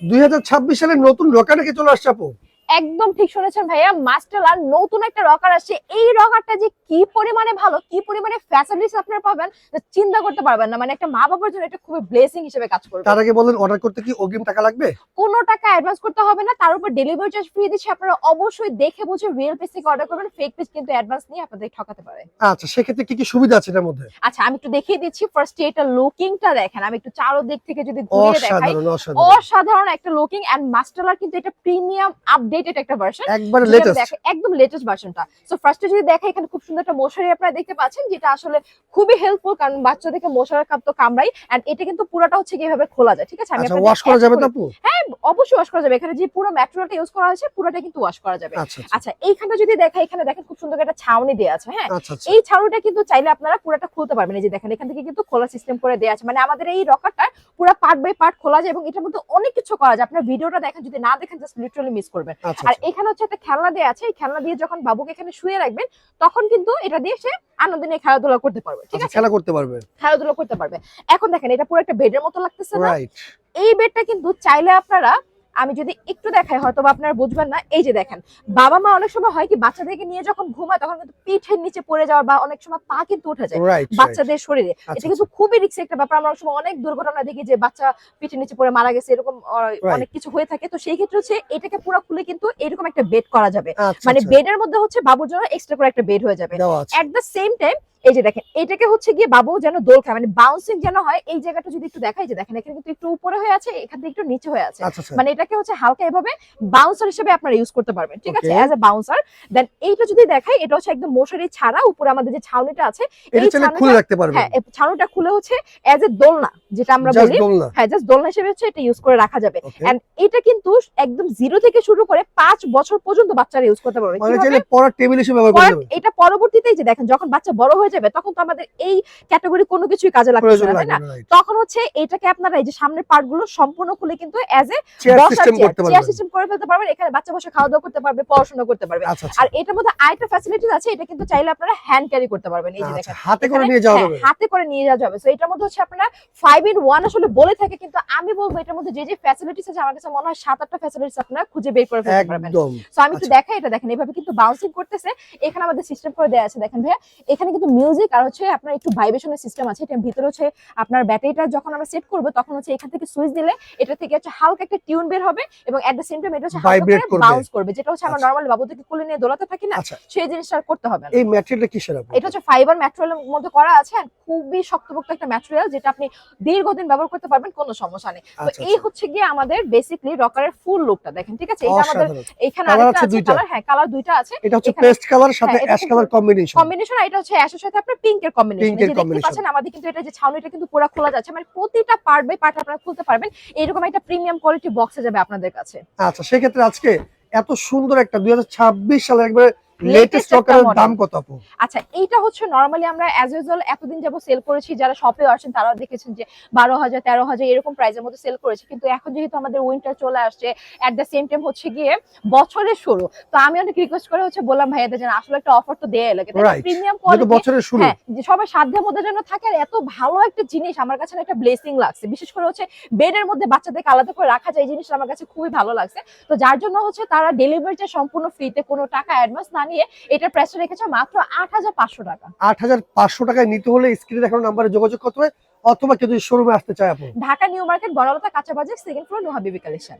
দুই সালের নতুন ঢোকা নাকি চলে আসছে আপু। একদম ঠিক শুনেছেন ভাইয়া মাস্টার আর নতুন একটা রকার আসছে। এই রকারটা যে কি পরিমাণে ভালো কি পরিমাণে ফ্যাসিলিটিস আপনারা পাবেন চিন্তা করতে পারবেন না। মানে একটা মা বাবার জন্য এটা খুবই ব্লেসিং হিসেবে কাজ করবে। তার আগে বলেন অর্ডার করতে কি অগ্রিম টাকা লাগবে? কোনো টাকা অ্যাডভান্স করতে হবে না তার উপর ডেলিভারি চার্জ ফ্রি দিচ্ছে। আপনারা অবশ্যই দেখে বুঝে রিয়েল পিস থেকে অর্ডার করবেন ফেক পিস কিন্তু অ্যাডভান্স নিয়ে আপনাদের ঠকাতে পারে। আচ্ছা সেক্ষেত্রে কি কি সুবিধা আছে এটার মধ্যে? আচ্ছা আমি একটু দেখিয়ে দিচ্ছি। ফার্স্ট এটা লুকিংটা দেখেন আমি একটু চারোদিক থেকে যদি ঘুরে দেখাই। অসাধারণ একটা লুকিং এন্ড মাস্টারলার কিন্তু এটা প্রিমিয়াম একটা ভার্সন একবারে লেটেস্ট একদম লেটেস্ট ভার্সনটা সো ফার্স্টে যদি দেখে এখানে খুব সুন্দর একটা মশারি আপনারা দেখতে পাচ্ছেন যেটা আসলে খুবই হেল্পফুল কারণ মশার কাপ তো কামড়াই এন্ড এটা কিন্তু পুরোটা হচ্ছে কীভাবে খোলা যায় ঠিক আছে? আমি আচ্ছা ওয়াশ করা যাবে তো হ্যাঁ অবশ্যই ওয়াশ করা যাবে। এখানে যে পুরো ম্যাটেরিয়ালটা ইউজ করা হয়েছে পুরোটা কিন্তু ওয়াশ করা যাবে। আচ্ছা আচ্ছা। আচ্ছা এইখানটা যদি দেখা এখানে দেখেন খুব সুন্দর একটা ছাউনি দেওয়া আছে হ্যাঁ? আচ্ছা আচ্ছা। এই ছাউনিটা কিন্তু চাইলে আপনারা পুরোটা খুলতে পারবেন। এই যে দেখেন এখান থেকে কিন্তু খোলা সিস্টেম করে দেওয়া আছে। মানে আমাদের এই রকারটা পুরো পার্ট বাই পার্ট খোলা যায় এবং এটার মধ্যে অনেক কিছু করা যায়। আপনার ভিডিওটা দেখেন যদি না দেখেন জাস্ট লিটারালি মিস করবেন। আচ্ছা আর আচ্ছা। এখানে হচ্ছে একটা খেলনা দিয়ে আছে এই খেলনা দিয়ে যখন বাবুকে এখানে শুয়ে রাখবেন তখন কিন্তু এটা দিয়ে সে আনন্দ নিয়ে খেলাধুলা করতে পারবে ঠিক আচ্ছা আছে? খেলা করতে পারবে। খেলাধুলা করতে পারবে। এখন দেখেন এটা পুরো একটা বেডের মতো লাগতেছে না। এই বেডটা কিন্তু চাইলে আপনারা আমি যদি একটু দেখাই হয়তো আপনারা বুঝবেন না। এই যে দেখেন বাবা মা অনেক সময় হয় কি বাচ্চাদেরকে নিয়ে যখন ঘুমায় তখন কিন্তু পিঠের নিচে পড়ে যাওয়ার বা অনেক সময় পা কিন্তু উঠে যায় বাচ্চাদের শরীরে। আচ্ছা, এটা কিন্তু খুবই রিস্কি একটা ব্যাপার। আমরা অনেক সময় অনেক দুর্ঘটনা দেখি যে বাচ্চা পিঠের নিচে পড়ে মারা গেছে এরকম অনেক কিছু হয়ে থাকে। তো সেই ক্ষেত্রে হচ্ছে এটাকে পুরো খুলে কিন্তু এরকম একটা বেড করা যাবে। আচ্ছা মানে আচ্ছা, বেডের মধ্যে হচ্ছে বাবুর জন্য এক্সট্রা করে একটা বেড হয়ে যাবে। এট দ্য সেম টাইম এই যে দেখেন এটাকে হচ্ছে গিয়ে বাবু যেন দোল খায় মানে বাউন্সিং যেন হয় এই জায়গাটা যদি একটু দেখাই যে দেখেন এখানে কিন্তু একটু উপরে হয়ে আছে এখান থেকে একটু নিচে হয়ে আছে। আচ্ছা আচ্ছা। মানে এটাকে হচ্ছে হালকা এভাবে বাউন্সার হিসেবে আপনারা ইউজ করতে পারবেন ঠিক আছে. অ্যাজ এ বাউন্সার দেন এইটা যদি দেখাই এটা হচ্ছে একদম মশারি ছাড়া উপরে আমাদের যে ছাউনিটা আছে এই ছাউনিটা- খুলে রাখতে পারবে হ্যাঁ ছাউনিটা খুলে হচ্ছে অ্যাজ এ দোলনা যেটা আমরা বলি। হ্যাঁ জাস্ট দোলনা হিসেবে হচ্ছে এটা ইউজ করে রাখা যাবে। এন্ড এটা কিন্তু একদম জিরো থেকে শুরু করে পাঁচ বছর পর্যন্ত বাচ্চারা ইউজ করতে পারবে। মানে? চাইলে পড়ার টেবিল হিসেবে ব্যবহার করা যাবে এটা পরবর্তীতে যে দেখেন যখন বাচ্চা বড় হয়ে যাবে তখন তো আমাদের এই ক্যাটাগরি কোনো কিছুই কাজে লাগবে না তাই না? তখন হচ্ছে এটাকে আপনারা এই যে সামনের পার্টগুলো সম্পূর্ণ খুলে কিন্তু অ্যাজ এ চেয়ার সিস্টেম করে ফেলতে পারবেন এখানে বাচ্চা বসে খাওয়া দাওয়া করতে পারবে পড়াশোনা করতে পারবে। আচ্ছা আচ্ছা। আর এটার মধ্যে আরেকটা ফ্যাসিলিটিস আছে এটা কিন্তু চাইলে আপনারা হ্যান্ড ক্যারি করতে পারবেন এই যে আচ্ছা দেখেন। হাতে করে নিয়ে যাওয়া হ্যাঁ, যাবে। হাতে করে নিয়ে যাওয়া যাবে। তো এটার মধ্যে হচ্ছে আপনারা ফাইভ ইন ওয়ান আসলে বলে থাকে কিন্তু আমি বলব এটার মধ্যে যে যে ফ্যাসিলিটিস আছে আমার কাছে মনে হয় সাত আটটা ফ্যাসিলিটিস আপনারা খুঁজে বের করে ফেলতে পারবেন। তো আমি একটু। দেখাই এটা দেখেন এভাবে কিন্তু বাউন্সিং করতেছে। এখানে আমাদের সিস্টেম করে দেওয়া আছে দেখেন ভাইয়া। এখানে কিন্তু মিউজিক আর হচ্ছে আপনার একটু ভাইব্রেশনের সিস্টেম আছে এটার ভিতরে হচ্ছে আপনার ব্যাটারিটা যখন আমরা সেট করব তখন হচ্ছে এখান থেকে সুইচ দিলে এটা থেকে হচ্ছে হালকা একটা টিউন বের হবে এবং এট দ্য সেম টাইম এটা হচ্ছে Vibrate করবে। বাউন্স করবে যেটা হচ্ছে আমরা আচ্ছা। নরমালি বাবুদেরকে কোলে নিয়ে দোলাতে থাকি না আচ্ছা। সেই জিনিসটা করতে হবে না। এই ম্যাটেরিয়ালটা কিসের আপু এটা হচ্ছে ফাইবার ম্যাটেরিয়ালের মধ্যে করা আছে আর খুবই শক্তপোক্ত একটা ম্যাটেরিয়াল যেটা আপনি দীর্ঘদিন ব্যবহার করতে পারবেন কোনো সমস্যা নেই। তো আচ্ছা এই হচ্ছে গিয়ে আমাদের বেসিক্যালি রকারের ফুল লুকটা দেখেন ঠিক আছে? এটা আমাদের এখানে আরেকটা আছে কালার হ্যাঁ কালার দুইটা আছে। এটা হচ্ছে পেস্ট কালার সাথে অ্যাশ কালার কম্বিনেশন কম্বিনেশন এটা হচ্ছে অ্যাশের সাথে আপনার পিঙ্কের কম্বিনেশন দেখতে পাচ্ছেন আমাদের কিন্তু এটা যে ছাউনিটা কিন্তু পুরো খোলা যাচ্ছে। মানে প্রতিটা পার্ট বাই পার্ট আপনারা খুলতে পারবেন। এরকম একটা প্রিমিয়াম কোয়ালিটি বক্সে যাবে আপনাদের কাছে। আচ্ছা সেক্ষেত্রে আজকে এত সুন্দর একটা দুই সালের একবারে লেটেস্ট model। দাম কত আপু? আচ্ছা এইটা হচ্ছে নর্মালি আমরা অ্যাজ ইউজুয়াল এতদিন যাব সেল করেছি যারা শপে আসেন তারাও দেখেছেন যে বারো হাজার তেরো হাজার এরকম প্রাইসের মধ্যে সেল করেছি। কিন্তু এখন যেহেতু আমাদের উইন্টার চলে আসছে দ্য সেম টাইম হচ্ছে গিয়ে বছরের শুরু। তো আমি অনেক রিকোয়েস্ট করে হচ্ছে বললাম ভাইয়াদের যেন আসলে একটা অফার তো দেয়া লাগে। প্রিমিয়াম কোয়ালিটি বছরের শুরু। হ্যাঁ সবার সাধ্যের মধ্যে যেন থাকে আর এত ভালো একটা জিনিস আমার কাছে একটা ব্লেসিং লাগছে। বিশেষ করে হচ্ছে বেডের মধ্যে বাচ্চাদেরকে আলাদা করে রাখা যায় এই জিনিসটা আমার কাছে খুবই ভালো লাগছে। তো যার জন্য হচ্ছে তারা ডেলিভারিটা সম্পূর্ণ ফ্রিতে কোনো টাকা অ্যাডভান্স না নিয়ে এটার প্রাইসটা রেখেছে মাত্র আট হাজার পাঁচশো টাকা। আট হাজার পাঁচশো টাকায় নিতে হলে স্ক্রিনে দেখানো নাম্বারে যোগাযোগ করতে হবে অথবা কেউ যদি শোরুমে আসতে চায় আপনি। ঢাকা নিউ মার্কেট বড়লতা কাঁচা বাজার সেকেন্ড ফ্লোর নোহা বিবি কালেকশন